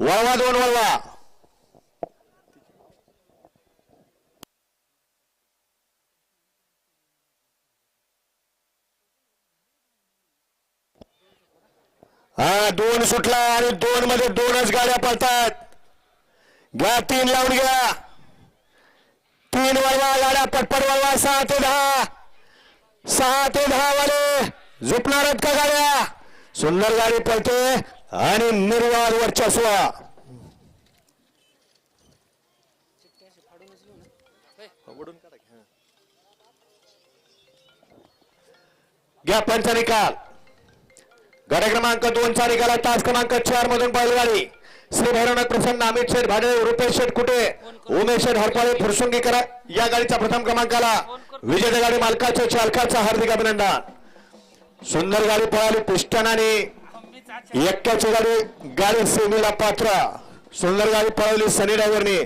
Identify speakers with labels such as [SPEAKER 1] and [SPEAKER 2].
[SPEAKER 1] वळवा दोन वळवा. हा दोन सुटला आणि दोन मध्ये दोनच गाड्या पळतात घ्या तीन लावून घ्या. तीन वळवा गाड्या पटपट वळवा सहा ते दहा. सहा ते दहा वाले झोपणार आहेत का गाड्या? सुंदर गाडी पळते. आणि निर्वाद वर्चस्व. घ्या पंचा निकाल. गाडी क्रमांक दोनचा निकाल तास क्रमांक चार मधून बैलगाडी. श्री भैरवनाथ प्रसन्न अमित शेठ भाडे रुपेश शेठ कुटे उमेश शेठ हरपाळे फुरसुंगीकर या गाडीचा प्रथम क्रमांकाला. विजेत्या गाडी मालकाचे चालकाचा हार्दिक अभिनंदन. सुंदर गाडी पळाली पिस्टन आणि एक्क्याची गाडी गाडी सेमीला पात्र. सुंदर गाडी पळवली सनी डायव्हरने